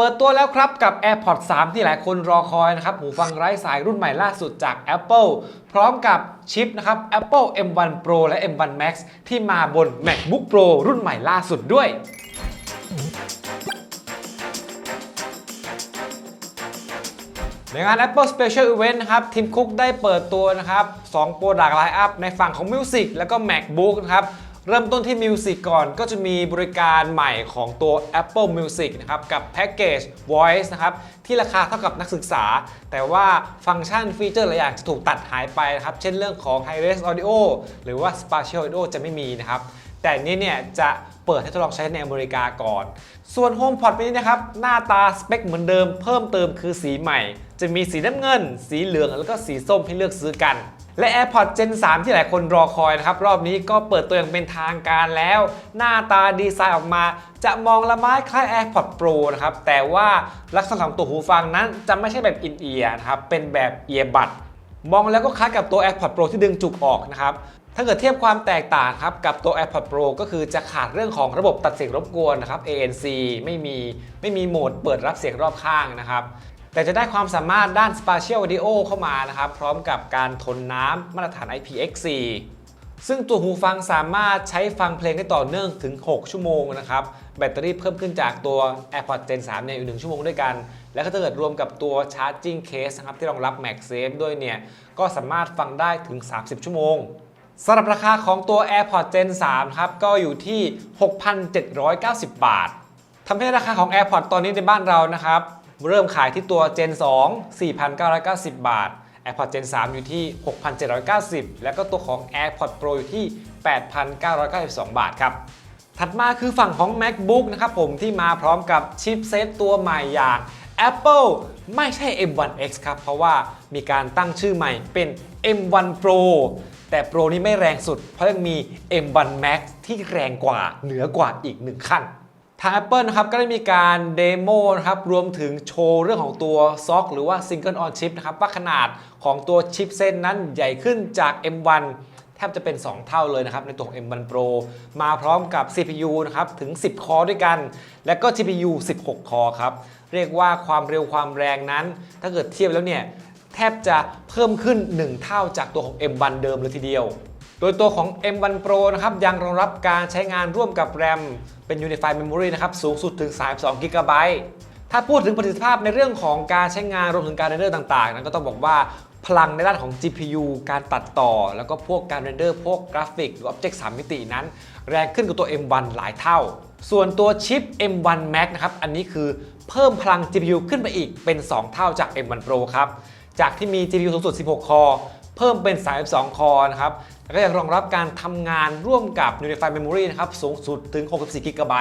เปิดตัวแล้วครับกับ AirPods 3 ที่หลายคนรอคอยนะครับ หูฟังไร้สายรุ่นใหม่ล่าสุดจาก Apple พร้อมกับชิปนะครับ Apple M1 Pro และ M1 Max ที่มาบน MacBook Pro รุ่นใหม่ล่าสุดด้วยในงาน Apple Special Event นะครับทีมคุกได้เปิดตัวนะครับ2โปรดักต์ไลน์อัพในฝั่งของ Music แล้วก็ MacBook นะครับ เริ่มต้นที่ Music ก่อนก็จะมีบริการใหม่ของตัว Apple Music นะครับ กับแพ็กเกจ Voice นะครับ ที่ราคาเท่ากับนักศึกษา แต่ว่าฟังก์ชันฟีเจอร์หลายอย่างจะถูกตัดหายไปนะครับ เช่นเรื่องของ High Res Audio หรือว่า Spatial Audio จะไม่มีนะครับ แต่นนี้เนี่ยจะเปิดให้ทดลองใช้ในอเมริกาก่อน ส่วน HomePod นี้นะครับ หน้าตาสเปคเหมือนเดิมเพิ่มเติมคือสีใหม่ จะมีสีน้ำเงิน สีเหลืองแล้วก็สีส้มให้เลือกซื้อกัน และ AirPods Gen 3 ที่หลายคนรอคอยนะครับ รอบนี้ก็เปิดตัวอย่างเป็นทางการแล้ว หน้าตาดีไซน์ออกมา จะมองละไม้คล้าย AirPods Pro นะครับ แต่ว่าลักษณะของตัวหูฟังนั้นจะไม่ใช่แบบอินเอียร์นะครับ เป็นแบบเอียบัดมองแล้วก็คล้ายกับตัว AirPods Pro ที่ดึงจุกออกนะครับถ้าเกิดเทียบความแตกต่างครับกับตัว AirPods Pro ก็คือจะขาดเรื่องของระบบตัดเสียงรบกวนนะครับ ANC ไม่มีไม่มีโหมดเปิดรับเสียงรอบข้างนะครับ แต่จะได้ความสามารถด้าน Spatial Audio เข้ามานะครับ พร้อมกับการทนน้ำมาตรฐาน IPX4 ซึ่งตัวหูฟังสามารถใช้ฟังเพลงได้ต่อเนื่องถึง 6 ชั่วโมงนะครับ แบตเตอรี่เพิ่มขึ้นจากตัว AirPods Gen 3เนี่ยอยู่ 1 ชั่วโมงด้วยกัน แล้วก็ถ้าเกิดรวมกับตัว Charging Case นะครับที่รองรับ MagSafe ด้วยเนี่ย ก็สามารถฟังได้ถึง 30 ชั่วโมงสำหรับราคาของตัว AirPods Gen 3 ครับ ก็อยู่ที่ 6,790 บาททำให้ราคาของ AirPods ตอนนี้ในบ้านเรานะครับ เริ่มขายที่ตัว Gen 2 4,990 บาท AirPods Gen 3 อยู่ที่ 6,790 แล้วก็ตัวของ AirPods Pro อยู่ที่ 8,992 บาทครับ ถัดมาคือฝั่งของ MacBook นะครับผมที่มาพร้อมกับชิปเซตตัวใหม่อย่าง Apple ไม่ใช่ M1X ครับ เพราะว่ามีการตั้งชื่อใหม่เป็น M1 Pro แต่ Pro นี้ไม่แรงสุด เพราะยังมี M1 Max ที่แรงกว่าเหนือกว่าอีกหนึ่งขั้น ทาง Apple นะครับก็ได้มีการเดโมนะครับรวมถึงโชว์เรื่องของตัวซ็อกหรือว่า Single on Chip นะครับว่าขนาดของตัวชิปเส้นนั้นใหญ่ขึ้นจาก M1 แทบจะเป็น 2 เท่าเลยนะครับ ในตัวของ M1 Pro มาพร้อมกับ CPU นะครับถึง 10 คอร์ด้วยกัน และก็ GPU 16 คอร์ครับ เรียกว่าความเร็วความแรงนั้น ถ้าเกิดเทียบแล้วเนี่ย แทบจะเพิ่มขึ้น 1 เท่าจากตัวของ M1 เดิมเลยทีเดียว โดยตัวของ M1 Pro นะครับยังรองรับการใช้งานร่วมกับ RAM เป็น Unified Memory นะครับสูงสุดถึง 32 GB ถ้าพูดถึงประสิทธิภาพในเรื่องของการใช้งานรวมถึงการเรนเดอร์ต่างๆนั้นก็ต้องบอกว่าพลังในด้านของ GPU การตัดต่อ แล้วก็พวกการเรนเดอร์พวกกราฟิก หรือ Object 3 มิตินั้น แรงขึ้นกว่าตัว M1 หลายเท่า ส่วนตัวชิป M1 Max นะครับ อันนี้คือเพิ่มพลัง GPU ขึ้นไปอีกเป็น 2 เท่าจาก M1 Pro ครับ จากที่มี GPU สูงสุด 16 คอ เพิ่มเป็น 32 คอนะครับ แล้วก็ยังรองรับการทำงานร่วมกับ Unified Memory นะครับสูงสุดถึง 64 g b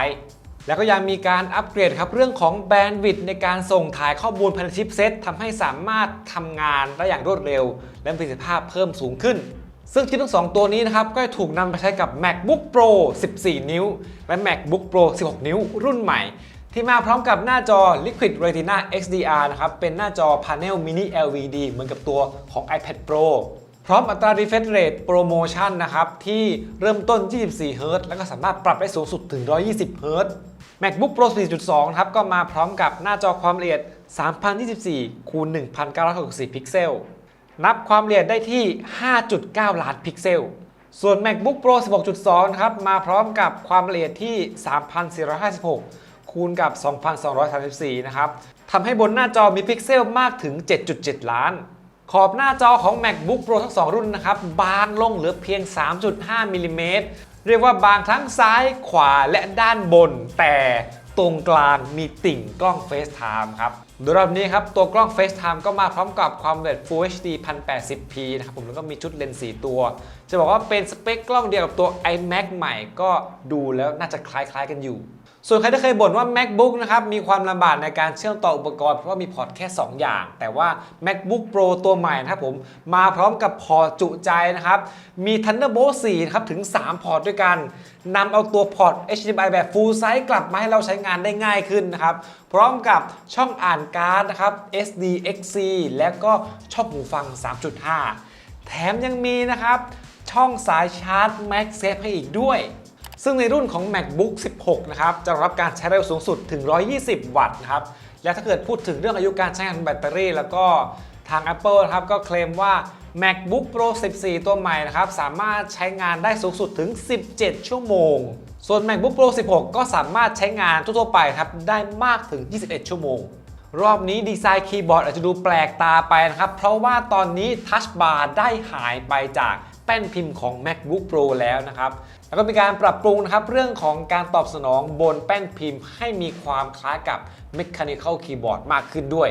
แล้วก็ยังมีการอัปเกรดครับเรื่องของแบนด์วิดต์ในการส่งถ่ายข้อมูลภายในชิปเซตทำให้สามารถทำงานได้อย่างรวดเร็ว และประสิทธิภาพเพิ่มสูงขึ้น ซึ่งชิปทั้ง 2 ตัวนี้นะครับก็ถูกนำไปใช้กับ MacBook Pro 14 นิ้ว และ MacBook Pro 16 นิ้ว รุ่นใหม่ ที่มาพร้อมกับหน้าจอ Liquid Retina XDR นะครับเป็นหน้าจอ Panel Mini LED เหมือนกับตัวของ iPad Pro พร้อมอัตรา refresh rate โปรโมชั่นนะครับที่เริ่มต้น 24 Hz แล้วก็สามารถปรับได้สูงสุดถึง 120 Hz MacBook Pro 4.2 ครับก็มาพร้อมกับหน้าจอความละเอียด 3024คูณ1964 พิกเซล นับความละเอียดได้ที่ 5.9 ล้านพิกเซล ส่วน MacBook Pro 16.2 นะครับมาพร้อมกับความละเอียดที่ 3,456 คูณกับ 2,234 นะครับทำให้บนหน้าจอมีพิกเซลมากถึง 7.7 ล้าน ขอบหน้าจอของ MacBook Pro ทั้ง 2 รุ่นนะครับ บางลงเหลือเพียง 3.5มิลลิเมตรเรียกว่าบางทั้งซ้ายขวาและด้านบน แต่ตรงกลางมีติ่งกล้อง FaceTime ครับโดยรอบนี้ครับ ตัวกล้อง FaceTime ก็มาพร้อมกับความละเอียด Full HD 1080p นะครับผมแล้วก็มีชุดเลนส์4ตัว จะบอกว่าเป็นสเปคกล้องเดียวกับตัว iMac ใหม่ก็ดูแล้วน่าจะคล้ายๆกันอยู่ ส่วนใครที่เคยบ่นว่า MacBook นะครับมีความลำบากในการเชื่อมต่ออุปกรณ์เพราะว่ามีพอร์ตแค่ 2 อย่าง แต่ว่า MacBook Pro ตัวใหม่นะครับผมมาพร้อมกับพอร์ตจุใจนะครับมี Thunderbolt 4นะครับถึง 3 พอร์ตด้วยกันนำเอาตัวพอร์ต HDMI แบบ Full Size กลับมาให้เราใช้งานได้ง่ายขึ้นนะครับพร้อมกับช่องอ่านการ์ดนะครับ SD XC และก็ช่องหูฟัง 3.5 แถมยังมีนะครับ ช่องสายชาร์จ MagSafe ให้อีกด้วย ซึ่งในรุ่นของ MacBook 16 นะครับ จะรับการใช้เร็วสูงสุดถึง 120 วัตต์นะครับ และถ้าเกิดพูดถึงเรื่องอายุการใช้งานแบตเตอรี่ แล้วก็ทาง Apple นะครับก็เคลมว่า MacBook Pro 14 ตัวใหม่นะครับ สามารถใช้งานได้สูงสุดถึง 17 ชั่วโมง ส่วน MacBook Pro 16 ก็สามารถใช้งานทั่วๆไปครับได้มากถึง 21 ชั่วโมง รอบนี้ดีไซน์คีย์บอร์ดอาจจะดูแปลกตาไปนะครับ เพราะว่าตอนนี้ทัชบาร์ได้หายไปจาก แป้นพิมพ์ของ MacBook Pro แล้วนะครับ แล้วก็มีการปรับปรุงนะครับเรื่องของการตอบสนองบนแป้นพิมพ์ ให้มีความคล้ายกับ Mechanical Keyboard มากขึ้นด้วย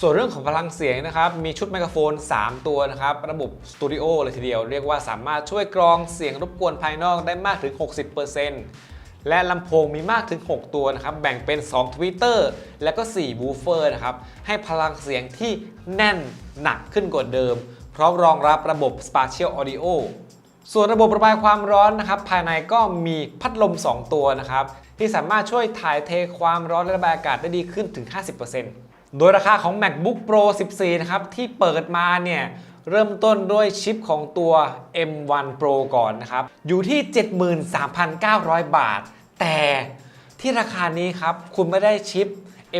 ส่วนเรื่องของพลังเสียงนะครับ มีชุดไมโครโฟน 3 ตัวนะครับ ระบบสตูดิโอเลยทีเดียว เรียกว่าสามารถช่วยกรองเสียงรบกวนภายนอกได้มากถึง 60%และลำโพงมีมากถึง 6 ตัวนะครับ แบ่งเป็น2ทวิตเตอร์และก็4บูเฟอร์นะครับ ให้พลังเสียงที่แน่นหนักขึ้นกว่าเดิม พร้อมรองรับระบบ Spatial Audio ส่วนระบบระบายความร้อนนะครับ ภายในก็มีพัดลม 2 ตัวนะครับ ที่สามารถช่วยถ่ายเทความร้อนและระบายอากาศได้ดีขึ้นถึง 50%โดยราคาของ MacBook Pro 14 นะครับ ที่เปิดมาเนี่ยเริ่มต้นด้วยชิปของตัว M1 Pro ก่อนนะครับ อยู่ที่ 73,900 บาท แต่ที่ราคานี้ครับ คุณไม่ได้ชิป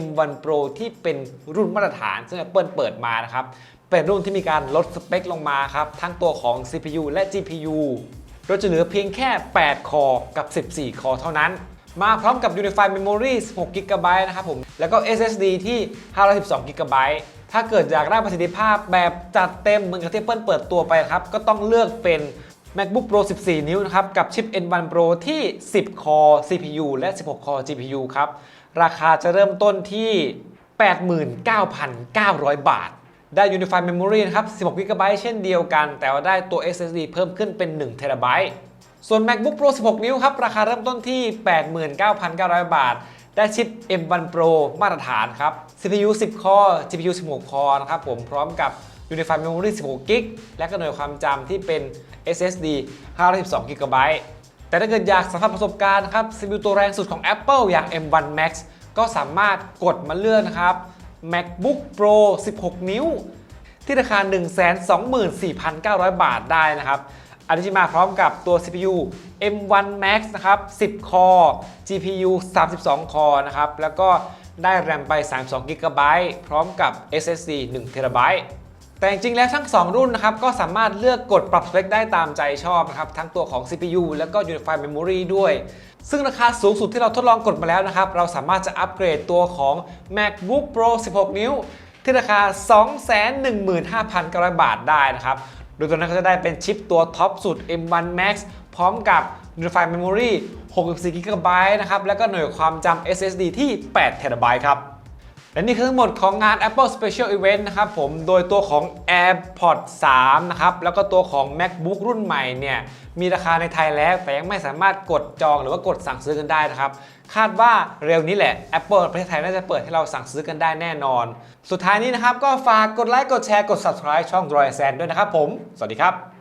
M1 Pro ที่เป็นรุ่นมาตรฐาน ซึ่ง Apple เปิดมานะครับ เป็นรุ่นที่มีการลดสเปคลงมาครับ ทั้งตัวของ CPU และ GPU โดยจะเหลือเพียงแค่ 8 คอกับ 14 คอเท่านั้น มาพร้อมกับ Unified Memory 16 GB นะครับผม แล้วก็ SSD ที่ 512 GB ถ้าเกิดอยากได้ประสิทธิภาพแบบจัดเต็มเหมือนกับที่ Apple เปิดตัวไปครับ ก็ต้องเลือกเป็น MacBook Pro 14 นิ้วนะครับ กับชิป M1 Pro ที่ 10 คอ CPU และ 16 คอ GPU ครับ ราคาจะเริ่มต้นที่ 89,900 บาท ได้ Unified Memory นะครับ 16 GB เช่นเดียวกัน แต่ว่าได้ตัว SSD เพิ่มขึ้นเป็น 1 TB ส่วน MacBook Pro 16 นิ้วครับ ราคาเริ่มต้นที่ 89,900 บาท ได้ชิป M1 Pro มาตรฐานครับ CPU 10 คอ GPU 16 คอนะครับผมพร้อมกับ Unified Memory 16 g b และก็หน่วยความจำที่เป็น SSD 512 GB แต่ถ้าเกิดอยากสัมผัสประสบการณ์ครับ CPU ตัวแรงสุดของ Apple อย่าง M1 Max ก็สามารถกดมาเลื่อกนะครับ MacBook Pro 16 นิ้ว ที่ราคา 124,900 บาทได้นะครับ อันนี้จะมาพร้อมกับตัว CPU M1 Max นะครับ 10 คอ GPU 32 คอนะครับ แล้วก็ได้แรมไป 32 GB พร้อมกับ SSD 1 TB แต่จริงๆแล้วทั้ง 2 รุ่นนะครับก็สามารถเลือกกดปรับสเปคได้ตามใจชอบนะครับทั้งตัวของ CPU แล้วก็ Unified Memory ด้วย ซึ่งราคาสูงสุดที่เราทดลองกดมาแล้วนะครับ เราสามารถจะอัปเกรดตัวของ MacBook Pro 16 นิ้ว ที่ราคา 215,900 บาทได้นะครับ โดยตัวนั้นก็จะได้เป็นชิปตัวท็อปสุด M1 Max พร้อมกับ Unified Memory 64 GB นะครับแล้วก็หน่วยความจำ SSD ที่8 TB ครับ และนี่คือทั้งหมดของงาน Apple Special Event นะครับผม โดยตัวของ AirPods 3นะครับ แล้วก็ตัวของ MacBook รุ่นใหม่เนี่ย มีราคาในไทยแล้ว แต่ยังไม่สามารถกดจองหรือว่ากดสั่งซื้อกันได้นะครับ คาดว่าเร็วนี้แหละ Apple ประเทศไทยน่าจะเปิดให้เราสั่งซื้อกันได้แน่นอน สุดท้ายนี้นะครับ ก็ฝากกดไลค์ กดแชร์ กด subscribe ช่อง Droid s a n ด้วยนะครับผม สวัสดีครับ